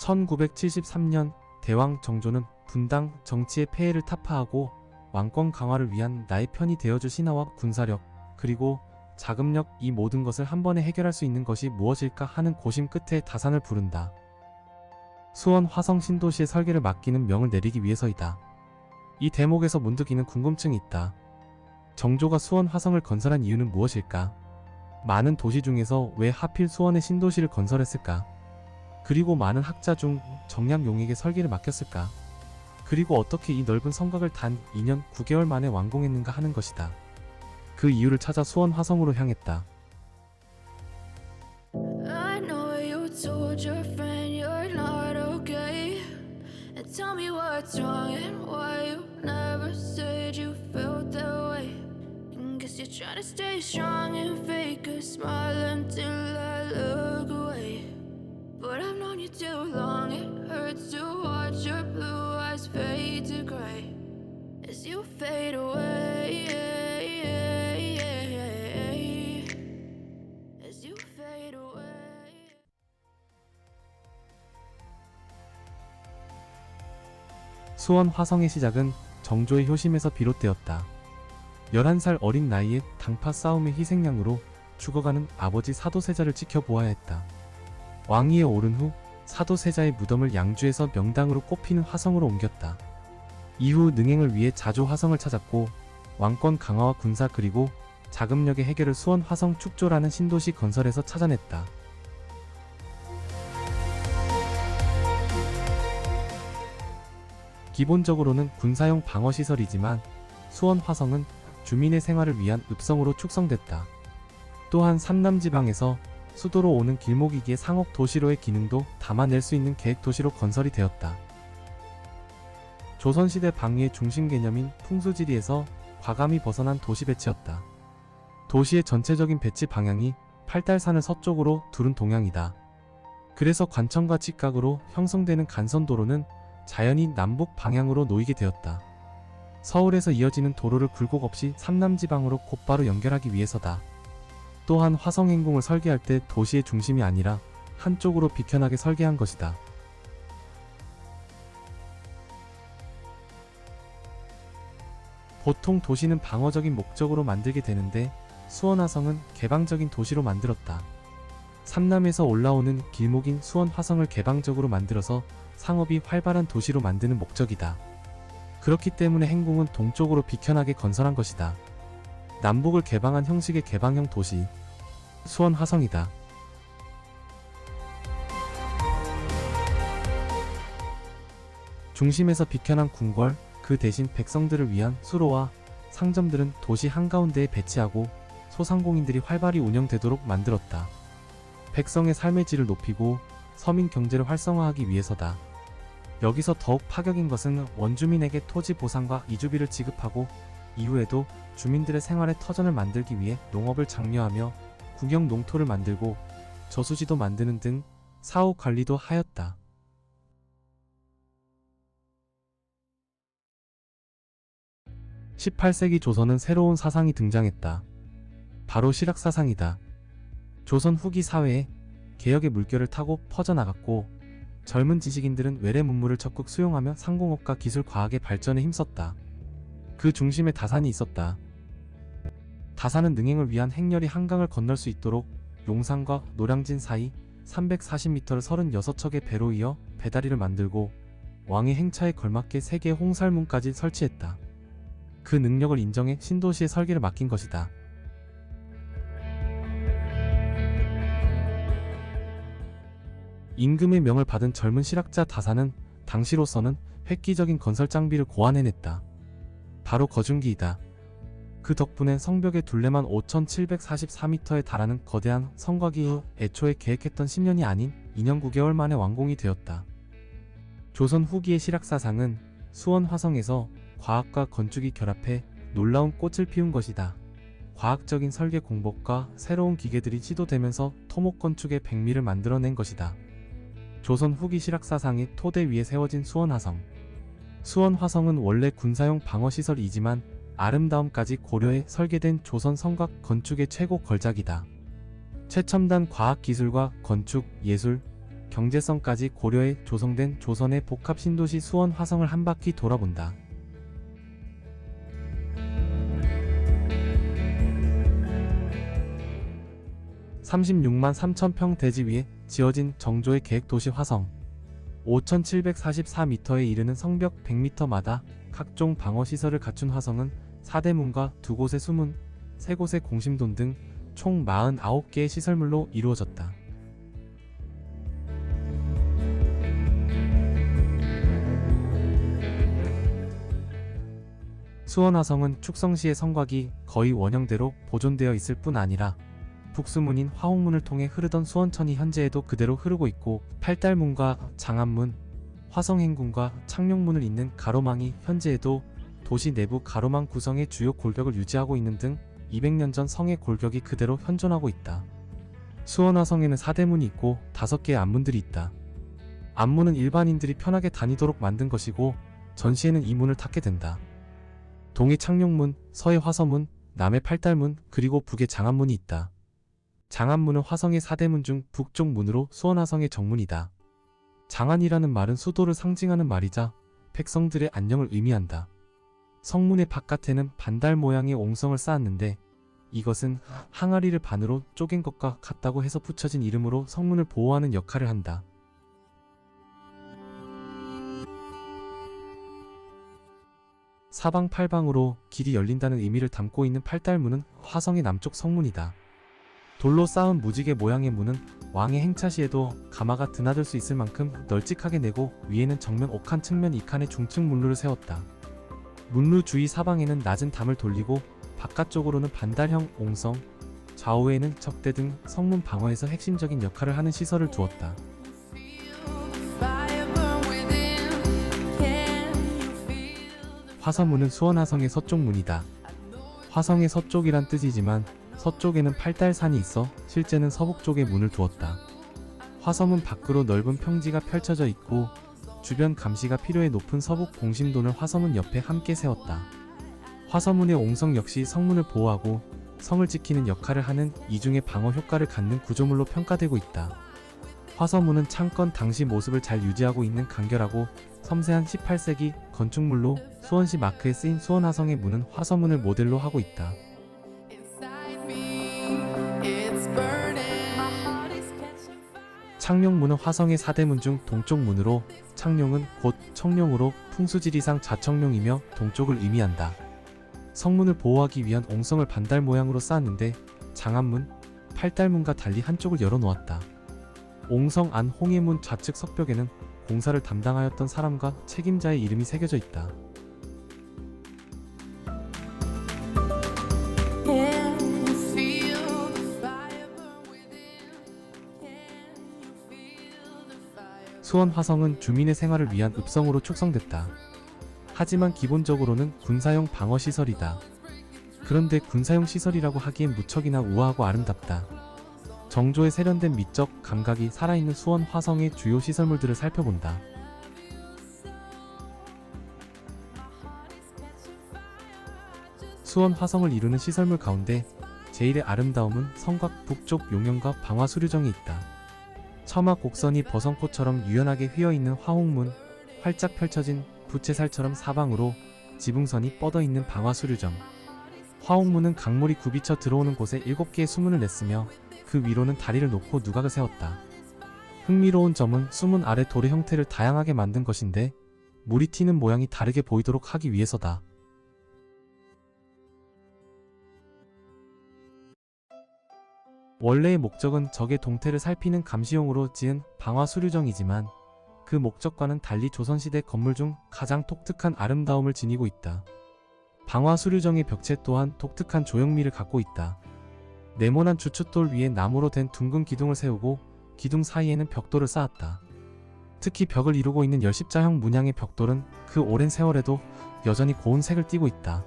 1973년 대왕 정조는 분당 정치의 폐해를 타파하고 왕권 강화를 위한 나의 편이 되어줄 신하와 군사력 그리고 자금력 이 모든 것을 한 번에 해결할 수 있는 것이 무엇일까 하는 고심 끝에 다산을 부른다. 수원 화성 신도시의 설계를 맡기는 명을 내리기 위해서이다. 이 대목에서 문득 이는 궁금증이 있다. 정조가 수원 화성을 건설한 이유는 무엇일까? 많은 도시 중에서 왜 하필 수원의 신도시를 건설했을까? 그리고 많은 학자 중 정량용에게 설계를 맡겼을까? 그리고 어떻게 이 넓은 성곽을 단 2년 9개월 만에 완공했는가 하는 것이다. 그 이유를 찾아 수원 화성으로 향했다. You're trying to stay strong and fake a smile until I look away. But I've known you too long, it hurts to watch your blue eyes fade to gray as you fade away. As you fade away. 수원 화성의 시작은 정조의 효심에서 비롯되었다. 11살 어린 나이에 당파 싸움의 희생양으로 죽어가는 아버지 사도세자를 지켜보아야 했다. 왕위에 오른 후 사도세자의 무덤을 양주에서 명당으로 꼽히는 화성으로 옮겼다. 이후 능행을 위해 자주 화성을 찾았고 왕권 강화와 군사 그리고 자금력의 해결을 수원 화성 축조라는 신도시 건설에서 찾아냈다. 기본적으로는 군사용 방어시설이지만 수원 화성은 주민의 생활을 위한 읍성으로 축성됐다. 또한 삼남지방에서 수도로 오는 길목이기에 상옥 도시로의 기능도 담아낼 수 있는 계획 도시로 건설이 되었다. 조선시대 방위의 중심 개념인 풍수지리에서 과감히 벗어난 도시 배치였다. 도시의 전체적인 배치 방향이 팔달산을 서쪽으로 두른 동향이다. 그래서 관청과 직각으로 형성되는 간선도로는 자연히 남북 방향으로 놓이게 되었다. 서울에서 이어지는 도로를 굴곡 없이 삼남지방으로 곧바로 연결하기 위해서다. 또한 화성행궁을 설계할 때 도시의 중심이 아니라 한쪽으로 비켜나게 설계한 것이다. 보통 도시는 방어적인 목적으로 만들게 되는데 수원화성은 개방적인 도시로 만들었다. 삼남에서 올라오는 길목인 수원 화성을 개방적으로 만들어서 상업이 활발한 도시로 만드는 목적이다. 그렇기 때문에 행궁은 동쪽으로 비켜나게 건설한 것이다. 남북을 개방한 형식의 개방형 도시, 수원 화성이다. 중심에서 비켜난 궁궐, 그 대신 백성들을 위한 수로와 상점들은 도시 한가운데에 배치하고 소상공인들이 활발히 운영되도록 만들었다. 백성의 삶의 질을 높이고 서민 경제를 활성화하기 위해서다. 여기서 더욱 파격인 것은 원주민에게 토지 보상과 이주비를 지급하고 이후에도 주민들의 생활의 터전을 만들기 위해 농업을 장려하며 국영 농토를 만들고 저수지도 만드는 등 사후 관리도 하였다. 18세기 조선은 새로운 사상이 등장했다. 바로 실학사상이다. 조선 후기 사회에 개혁의 물결을 타고 퍼져나갔고 젊은 지식인들은 외래 문물을 적극 수용하며 상공업과 기술 과학의 발전에 힘썼다. 그 중심에 다산이 있었다. 다산은 능행을 위한 행렬이 한강을 건널 수 있도록 용산과 노량진 사이 340m를 36척의 배로 이어 배다리를 만들고 왕의 행차에 걸맞게 3개의 홍살문까지 설치했다. 그 능력을 인정해 신도시의 설계를 맡긴 것이다. 임금의 명을 받은 젊은 실학자 다사는 당시로서는 획기적인 건설 장비를 고안해냈다. 바로 거중기이다. 그 덕분에 성벽의 둘레만 5,744m에 달하는 거대한 성곽이 후 애초에 계획했던 10년이 아닌 2년 9개월 만에 완공이 되었다. 조선 후기의 실학사상은 수원 화성에서 과학과 건축이 결합해 놀라운 꽃을 피운 것이다. 과학적인 설계 공법과 새로운 기계들이 시도되면서 토목 건축의 백미를 만들어낸 것이다. 조선 후기 실학사상의 토대 위에 세워진 수원 화성. 수원 화성은 원래 군사용 방어시설이지만 아름다움까지 고려해 설계된 조선 성곽 건축의 최고 걸작이다. 최첨단 과학기술과 건축, 예술, 경제성까지 고려해 조성된 조선의 복합 신도시 수원 화성을 한 바퀴 돌아본다. 36만 3천 평 대지 위에 지어진 정조의 계획 도시 화성. 5,744m에 이르는 성벽 100m마다 각종 방어 시설을 갖춘 화성은 4대문과 두 곳의 수문, 세 곳의 공심돈 등 총 49개의 시설물로 이루어졌다. 수원화성은 축성시의 성곽이 거의 원형대로 보존되어 있을 뿐 아니라 북수문인 화홍문을 통해 흐르던 수원천이 현재에도 그대로 흐르고 있고 팔달문과 장안문, 화성행궁과 창룡문을 잇는 가로망이 현재에도 도시 내부 가로망 구성의 주요 골격을 유지하고 있는 등 200년 전 성의 골격이 그대로 현존하고 있다. 수원화 성에는 4대문이 있고 5개의 안문들이 있다. 안문은 일반인들이 편하게 다니도록 만든 것이고 전시에는 이 문을 닫게 된다. 동의 창룡문, 서해 화서문, 남해 팔달문, 그리고 북에 장안문이 있다. 장안문은 화성의 4대문 중 북쪽 문으로 수원화성의 정문이다. 장안이라는 말은 수도를 상징하는 말이자 백성들의 안녕을 의미한다. 성문의 바깥에는 반달 모양의 옹성을 쌓았는데 이것은 항아리를 반으로 쪼갠 것과 같다고 해서 붙여진 이름으로 성문을 보호하는 역할을 한다. 사방팔방으로 길이 열린다는 의미를 담고 있는 팔달문은 화성의 남쪽 성문이다. 돌로 쌓은 무지개 모양의 문은 왕의 행차 시에도 가마가 드나들 수 있을 만큼 널찍하게 내고 위에는 정면 옥한 측면 이칸의 중층 문루를 세웠다. 문루 주위 사방에는 낮은 담을 돌리고 바깥쪽으로는 반달형 옹성, 좌우에는 적대 등 성문 방어에서 핵심적인 역할을 하는 시설을 두었다. 화서문은 수원화성의 서쪽 문이다. 화성의 서쪽이란 뜻이지만 서쪽에는 팔달산이 있어 실제는 서북 쪽에 문을 두었다. 화서문 밖으로 넓은 평지가 펼쳐져 있고 주변 감시가 필요해 높은 서북 공심돈을 화서문 옆에 함께 세웠다. 화서문의 옹성 역시 성문을 보호하고 성을 지키는 역할을 하는 이중의 방어 효과를 갖는 구조물로 평가되고 있다. 화서문은 창건 당시 모습을 잘 유지하고 있는 간결하고 섬세한 18세기 건축물로 수원시 마크에 쓰인 수원화성의 문은 화서문을 모델로 하고 있다. 창룡문은 화성의 4대문 중 동쪽 문으로 창룡은 곧 청룡으로 풍수지리상 좌청룡이며 동쪽을 의미한다. 성문을 보호하기 위한 옹성을 반달 모양으로 쌓았는데 장안문, 팔달문과 달리 한쪽을 열어놓았다. 옹성 안 홍해문 좌측 석벽에는 공사를 담당하였던 사람과 책임자의 이름이 새겨져 있다. 수원 화성은 주민의 생활을 위한 읍성으로 축성됐다. 하지만 기본적으로는 군사용 방어 시설이다. 그런데 군사용 시설이라고 하기엔 무척이나 우아하고 아름답다. 정조의 세련된 미적 감각이 살아있는 수원 화성의 주요 시설물들을 살펴본다. 수원 화성을 이루는 시설물 가운데 제일의 아름다움은 성곽 북쪽 용영과 방화 수류정이 있다. 처마 곡선이 버선꽃처럼 유연하게 휘어있는 화홍문, 활짝 펼쳐진 부채살처럼 사방으로 지붕선이 뻗어있는 방화수류점. 화홍문은 강물이 굽이쳐 들어오는 곳에 7개의 수문을 냈으며 그 위로는 다리를 놓고 누각을 세웠다. 흥미로운 점은 수문 아래 돌의 형태를 다양하게 만든 것인데 물이 튀는 모양이 다르게 보이도록 하기 위해서다. 원래의 목적은 적의 동태를 살피는 감시용으로 지은 방화 수류정이지만 그 목적과는 달리 조선시대 건물 중 가장 독특한 아름다움을 지니고 있다. 방화 수류정의 벽체 또한 독특한 조형미를 갖고 있다. 네모난 주춧돌 위에 나무로 된 둥근 기둥을 세우고 기둥 사이에는 벽돌을 쌓았다. 특히 벽을 이루고 있는 열십자형 문양의 벽돌은 그 오랜 세월에도 여전히 고운 색을 띠고 있다.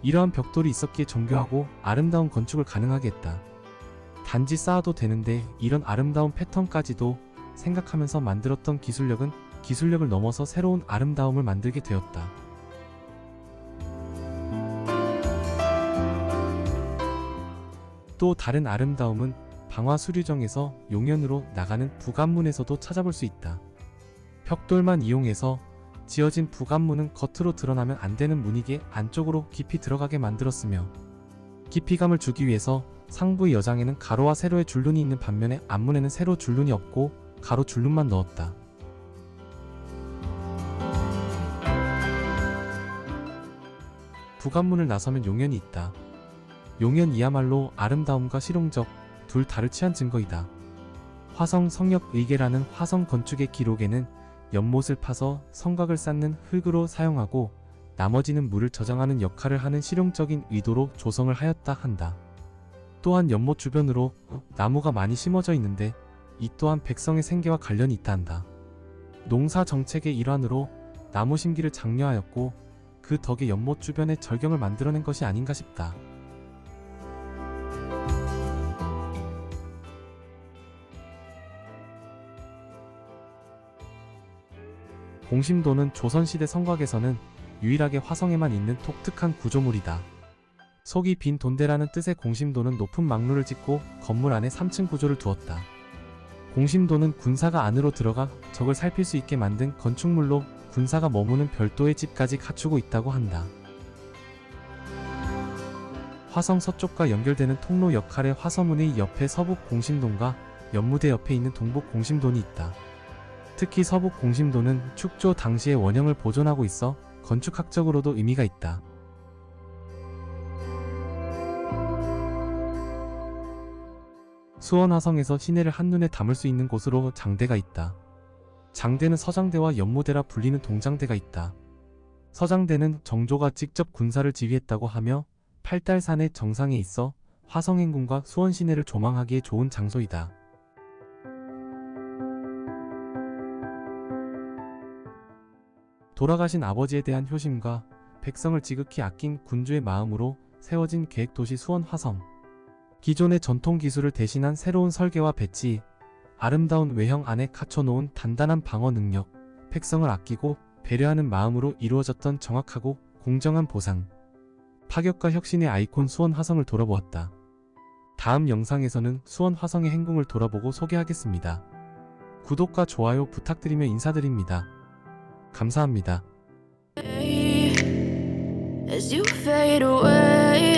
이러한 벽돌이 있었기에 정교하고 아름다운 건축을 가능하게 했다. 단지 쌓아도 되는데 이런 아름다운 패턴까지도 생각하면서 만들었던 기술력은 기술력을 넘어서 새로운 아름다움을 만들게 되었다. 또 다른 아름다움은 방화 수류정에서 용현으로 나가는 북안문에서도 찾아볼 수 있다. 벽돌만 이용해서 지어진 북안문은 겉으로 드러나면 안 되는 문이게 안쪽으로 깊이 들어가게 만들었으며 깊이감을 주기 위해서 상부의 여장에는 가로와 세로의 줄눈이 있는 반면에 앞문에는 세로 줄눈이 없고 가로 줄눈만 넣었다. 북안문을 나서면 용현이 있다. 용현이야말로 아름다움과 실용적 둘 다를 취한 증거이다. 화성 성역 의계라는 화성 건축의 기록에는 연못을 파서 성곽을 쌓는 흙으로 사용하고 나머지는 물을 저장하는 역할을 하는 실용적인 의도로 조성을 하였다 한다. 또한 연못 주변으로 나무가 많이 심어져 있는데 이 또한 백성의 생계와 관련이 있다 한다. 농사 정책의 일환으로 나무 심기를 장려하였고 그 덕에 연못 주변에 절경을 만들어낸 것이 아닌가 싶다. 공심도는 조선시대 성곽에서는 유일하게 화성에만 있는 독특한 구조물이다. 속이 빈 돈대라는 뜻의 공심도는 높은 막루를 짓고 건물 안에 3층 구조를 두었다. 공심도는 군사가 안으로 들어가 적을 살필 수 있게 만든 건축물로 군사가 머무는 별도의 집까지 갖추고 있다고 한다. 화성 서쪽과 연결되는 통로 역할의 화서문의 옆에 서북 공심동과 연무대 옆에 있는 동북 공심돈이 있다. 특히 서북 공심도는 축조 당시의 원형을 보존하고 있어 건축학적으로도 의미가 있다. 수원 화성에서 시내를 한눈에 담을 수 있는 곳으로 장대가 있다. 장대는 서장대와 연무대라 불리는 동장대가 있다. 서장대는 정조가 직접 군사를 지휘했다고 하며 팔달산의 정상에 있어 화성행궁과 수원 시내를 조망하기에 좋은 장소이다. 돌아가신 아버지에 대한 효심과 백성을 지극히 아낀 군주의 마음으로 세워진 계획도시 수원 화성. 기존의 전통 기술을 대신한 새로운 설계와 배치, 아름다운 외형 안에 갖춰놓은 단단한 방어 능력, 백성을 아끼고 배려하는 마음으로 이루어졌던 정확하고 공정한 보상. 파격과 혁신의 아이콘 수원 화성을 돌아보았다. 다음 영상에서는 수원 화성의 행궁을 돌아보고 소개하겠습니다. 구독과 좋아요 부탁드리며 인사드립니다. 감사합니다. As you fade away